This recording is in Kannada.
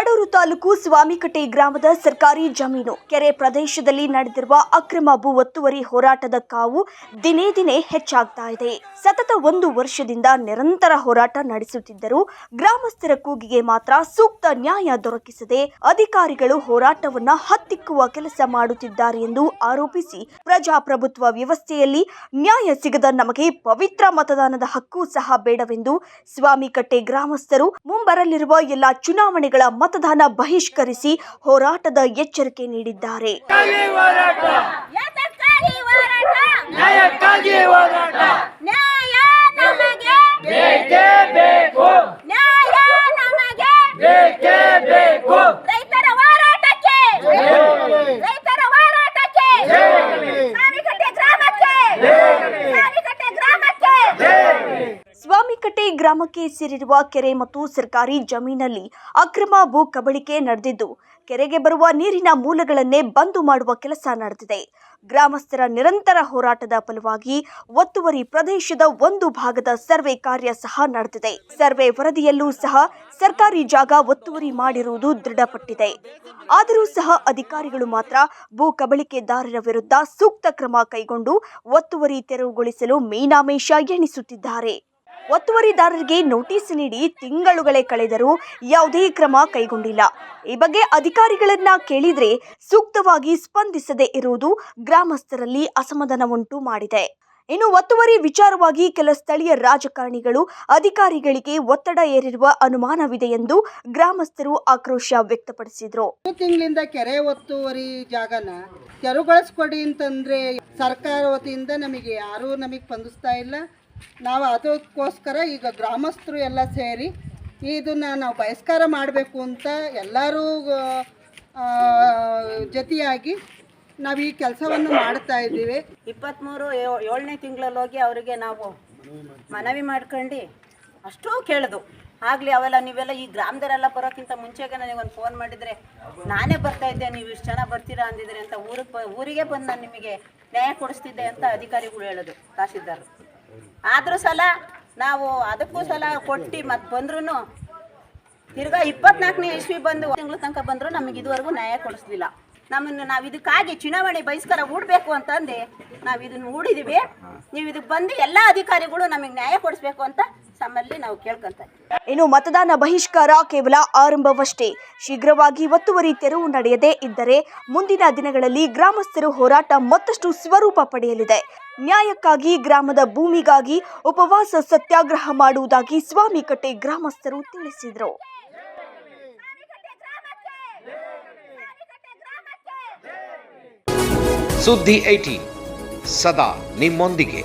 ಕಡೂರು ತಾಲೂಕು ಸ್ವಾಮಿಕಟ್ಟೆ ಗ್ರಾಮದ ಸರ್ಕಾರಿ ಜಮೀನು. ಕೆರೆ ಪ್ರದೇಶದಲ್ಲಿ ನಡೆದಿರುವ ಅಕ್ರಮ ಭೂ ಒತ್ತುವರಿ ಹೋರಾಟದ ಕಾವು ದಿನೇ ದಿನೇ ಹೆಚ್ಚಾಗ್ತಾ ಇದೆ. ಸತತ ಒಂದು ವರ್ಷದಿಂದ ನಿರಂತರ ಹೋರಾಟ ನಡೆಸುತ್ತಿದ್ದರೂ ಗ್ರಾಮಸ್ಥರ ಕೂಗಿಗೆ ಮಾತ್ರ ಸೂಕ್ತ ನ್ಯಾಯ ದೊರಕಿಸದೆ ಅಧಿಕಾರಿಗಳು ಹೋರಾಟವನ್ನ ಹತ್ತಿಕ್ಕುವ ಕೆಲಸ ಮಾಡುತ್ತಿದ್ದಾರೆ ಎಂದು ಆರೋಪಿಸಿ ಪ್ರಜಾಪ್ರಭುತ್ವ ವ್ಯವಸ್ಥೆಯಲ್ಲಿ ನ್ಯಾಯ ಸಿಗದ ನಮಗೆ ಪವಿತ್ರ ಮತದಾನದ ಹಕ್ಕು ಸಹ ಬೇಡವೆಂದು ಸ್ವಾಮಿಕಟ್ಟೆ ಗ್ರಾಮಸ್ಥರು ಮುಂಬರಲಿರುವ ಎಲ್ಲ ಚುನಾವಣೆಗಳ ಮತದಾನ ಬಹಿಷ್ಕರಿಸಿ ಹೋರಾಟದ ಎಚ್ಚರಿಕೆ ನೀಡಿದ್ದಾರೆ. ಬೇಕೇ ಬೇಕು ನ್ಯಾಯ ನಮಗೆ ಬೇಕೇ ಬೇಕು ರೈತರ ಹೋರಾಟಕ್ಕೆ ರೈತರ ಹೋರಾಟಕ್ಕೆ ಸಾಮಿಕಟ್ಟೆ ಗ್ರಾಮಕ್ಕೆ ಸಾಮಿಕಟ್ಟೆ ಗ್ರಾಮಕ್ಕೆ ಸ್ವಾಮಿಕಟ್ಟೆ ಗ್ರಾಮಕ್ಕೆ ಸೇರಿರುವ ಕೆರೆ ಮತ್ತು ಸರ್ಕಾರಿ ಜಮೀನಲ್ಲಿ ಅಕ್ರಮ ಭೂ ಕಬಳಿಕೆ ನಡೆದಿದ್ದು, ಕೆರೆಗೆ ಬರುವ ನೀರಿನ ಮೂಲಗಳನ್ನೇ ಬಂದು ಮಾಡುವ ಕೆಲಸ ನಡೆದಿದೆ. ಗ್ರಾಮಸ್ಥರ ನಿರಂತರ ಹೋರಾಟದ ಫಲವಾಗಿ ಒತ್ತುವರಿ ಪ್ರದೇಶದ ಒಂದು ಭಾಗದ ಸರ್ವೆ ಕಾರ್ಯ ಸಹ ನಡೆದಿದೆ. ಸರ್ವೆ ವರದಿಯಲ್ಲೂ ಸಹ ಸರ್ಕಾರಿ ಜಾಗ ಒತ್ತುವರಿ ಮಾಡಿರುವುದು ದೃಢಪಟ್ಟಿದೆ. ಆದರೂ ಸಹ ಅಧಿಕಾರಿಗಳು ಮಾತ್ರ ಭೂ ಕಬಳಿಕೆದಾರರ ವಿರುದ್ಧ ಸೂಕ್ತ ಕ್ರಮ ಕೈಗೊಂಡು ಒತ್ತುವರಿ ತೆರವುಗೊಳಿಸಲು ಮೀನಾಮೇಷ ಎಣಿಸುತ್ತಿದ್ದಾರೆ. ಒತ್ತುವರಿದಾರರಿಗೆ ನೋಟಿಸ್ ನೀಡಿ ತಿಂಗಳುಗಳೇ ಕಳೆದರೂ ಯಾವುದೇ ಕ್ರಮ ಕೈಗೊಂಡಿಲ್ಲ. ಈ ಬಗ್ಗೆ ಅಧಿಕಾರಿಗಳನ್ನ ಕೇಳಿದ್ರೆ ಸೂಕ್ತವಾಗಿ ಸ್ಪಂದಿಸದೆ ಇರುವುದು ಗ್ರಾಮಸ್ಥರಲ್ಲಿ ಅಸಮಾಧಾನವುಂಟು ಮಾಡಿದೆ. ಇನ್ನು ಒತ್ತುವರಿ ವಿಚಾರವಾಗಿ ಕೆಲ ಸ್ಥಳೀಯ ರಾಜಕಾರಣಿಗಳು ಅಧಿಕಾರಿಗಳಿಗೆ ಒತ್ತಡ ಏರಿರುವ ಅನುಮಾನವಿದೆ ಎಂದು ಗ್ರಾಮಸ್ಥರು ಆಕ್ರೋಶ ವ್ಯಕ್ತಪಡಿಸಿದರು. ತಿಂಗಳಿಂದ ಕೆರೆ ಒತ್ತುವರಿ ಜಾಗನ ತೆರವುಗೊಳಿಸ್ಕೊಡಿ ಅಂತಂದ್ರೆ ಸರ್ಕಾರ ವತಿಯಿಂದ ನಮಗೆ ಯಾರು ನಮಗೆ ಸ್ಪಂದಿಸ್ತಾ ಇಲ್ಲ. ನಾವು ಅದಕ್ಕೋಸ್ಕರ ಈಗ ಗ್ರಾಮಸ್ಥರು ಎಲ್ಲ ಸೇರಿ ಇದನ್ನು ನಾವು ಬಹಿಷ್ಕಾರ ಮಾಡಬೇಕು ಅಂತ ಎಲ್ಲರೂ ಜೊತೆಯಾಗಿ ನಾವು ಈ ಕೆಲಸವನ್ನು ಮಾಡ್ತಾ ಇದ್ದೀವಿ. ಇಪ್ಪತ್ತ್ಮೂರು ಏಳನೇ ತಿಂಗಳಲ್ಲಿ ಹೋಗಿ ಅವರಿಗೆ ನಾವು ಮನವಿ ಮಾಡ್ಕೊಂಡು ಅಷ್ಟೂ ಕೇಳಿದು ಆಗಲಿ ಅವೆಲ್ಲ ನೀವೆಲ್ಲ ಈ ಗ್ರಾಮದವರೆಲ್ಲ ಬರೋಕ್ಕಿಂತ ಮುಂಚೆಗೆ ನನಗೆ ಒಂದು ಫೋನ್ ಮಾಡಿದರೆ, ನಾನೇ ಬರ್ತಾ ಇದ್ದೆ, ನೀವು ಇಷ್ಟು ಜನ ಬರ್ತೀರಾ ಅಂದಿದ್ರೆ ಅಂತ ಊರಿಗೆ ಊರಿಗೆ ಬಂದು ನಾನು ನಿಮಗೆ ನ್ಯಾಯ ಕೊಡಿಸ್ತಿದ್ದೆ ಅಂತ ಅಧಿಕಾರಿಗಳು ಹೇಳೋದು ತಹಸೀಲ್ದಾರ್ ಆದರೂ ಸಲ ನಾವು ಅದಕ್ಕೂ ಸಲ ಕೊಟ್ಟು ಮತ್ತೆ ಬಂದ್ರೂ ತಿರ್ಗಾ ಇಪ್ಪತ್ನಾಲ್ಕನೇ ಇಸ್ವಿ ಬಂದು ತಿಂಗಳ ತನಕ ಬಂದರೂ ನಮಗೆ ಇದುವರೆಗೂ ನ್ಯಾಯ ಕೊಡಿಸ್ಲಿಲ್ಲ. ನಮ್ಮನ್ನು ನಾವು ಇದಕ್ಕಾಗಿ ಚುನಾವಣೆ ಬಹಿಷ್ಕಾರ ಹೂಡಬೇಕು ಅಂತಂದು ನಾವು ಇದನ್ನು ಹೂಡಿದೀವಿ. ನೀವು ಇದಕ್ಕೆ ಬಂದು ಎಲ್ಲ ಅಧಿಕಾರಿಗಳು ನಮಗೆ ನ್ಯಾಯ ಕೊಡಿಸ್ಬೇಕು ಅಂತ ನಮ್ಮಲ್ಲಿ ನಾವು ಕೇಳ್ಕೊಂತ ಇನ್ನು ಮತದಾನ ಬಹಿಷ್ಕಾರ ಕೇವಲ ಆರಂಭವಷ್ಟೇ. ಶೀಘ್ರವಾಗಿ ಒತ್ತುವರಿ ತೆರವು ನಡೆಯದೇ ಇದ್ದರೆ ಮುಂದಿನ ದಿನಗಳಲ್ಲಿ ಗ್ರಾಮಸ್ಥರು ಹೋರಾಟ ಮತ್ತಷ್ಟು ಸ್ವರೂಪ ಪಡೆಯಲಿದೆ. ನ್ಯಾಯಕ್ಕಾಗಿ ಗ್ರಾಮದ ಭೂಮಿಗಾಗಿ ಉಪವಾಸ ಸತ್ಯಾಗ್ರಹ ಮಾಡುವುದಾಗಿ ಸ್ವಾಮಿಕಟ್ಟೆ ಗ್ರಾಮಸ್ಥರು ತಿಳಿಸಿದರು. ಸುದ್ದಿ ಐಟಿ ಸದಾ ನಿಮ್ಮೊಂದಿಗೆ.